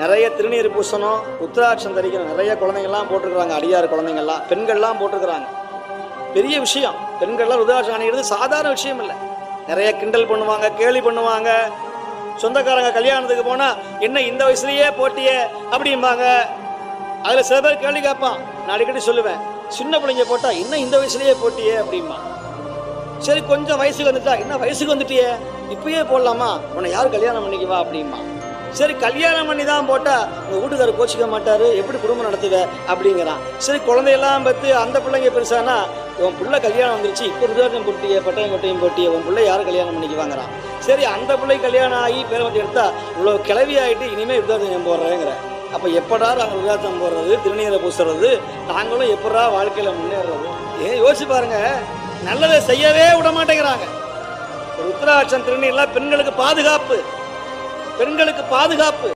நிறைய திருநீர் பூசணும் உத்தராட்சம் தரிக்கிற நிறைய குழந்தைங்கள்லாம் போட்டிருக்கிறாங்க அடியார் குழந்தைங்கள்லாம். பெண்கள்லாம் போட்டிருக்கிறாங்க. பெரிய விஷயம். பெண்கள்லாம் ருத்ராட்சம் அணிகிறது சாதாரண விஷயம் இல்லை. நிறைய கிண்டல் பண்ணுவாங்க கேலி பண்ணுவாங்க. சொந்தக்காரங்க கல்யாணத்துக்கு போனால் என்ன இந்த வயசுலயே போட்டியே? அப்படிம்பாங்க. அதில் சில பேர் கேள்வி கேட்பான். நான் அடிக்கடி சொல்லுவேன் சின்ன பிள்ளைங்க போட்டால் இன்னும் இந்த வயசுலயே போட்டியே? அப்படிம்பா சரி கொஞ்சம் வயசுக்கு வந்துட்டா என்ன வயசுக்கு வந்துட்டியே? இப்பயே போடலாமா? உன்னை யார் கல்யாணம் பண்ணிக்குவா அப்படிமா சரி கல்யாணம் பண்ணி தான் போட்டால் உங்கள் வீட்டுக்காரர் கோச்சிக்க மாட்டார் எப்படி குடும்பம் நடத்துவ அப்படிங்கிறான். சரி குழந்தையெல்லாம் பார்த்து அந்த பிள்ளைங்க பெருசானா? உன் பிள்ளை கல்யாணம் வந்துருச்சு இப்போ ருதாரணம் போட்டிய பட்டயம் கொட்டையும் போட்டிய உன் பிள்ளை யார் கல்யாணம் பண்ணிக்குவாங்கிறான். சரி அந்த பிள்ளை கல்யாணம் ஆகி பேரமத்தி எடுத்தால் இவ்வளோ கிளவி ஆகிட்டு இனிமேல் ருதாரணம் போடுறேங்கிற. அப்போ எப்படா நாங்கள் ருதாரணம் போடுறது திருநீரை பூசுறது? நாங்களும் எப்படா வாழ்க்கையில் முன்னேறது? ஏன் யோசிச்சு பாருங்க. நல்லதை செய்யவே விட மாட்டேங்கிறாங்க. ருத்ராட்சம் உத்தராட்சம் திருநீர்லாம் பெண்களுக்கு பாதுகாப்பு. பெண்களுக்கு பாதுகாப்பு.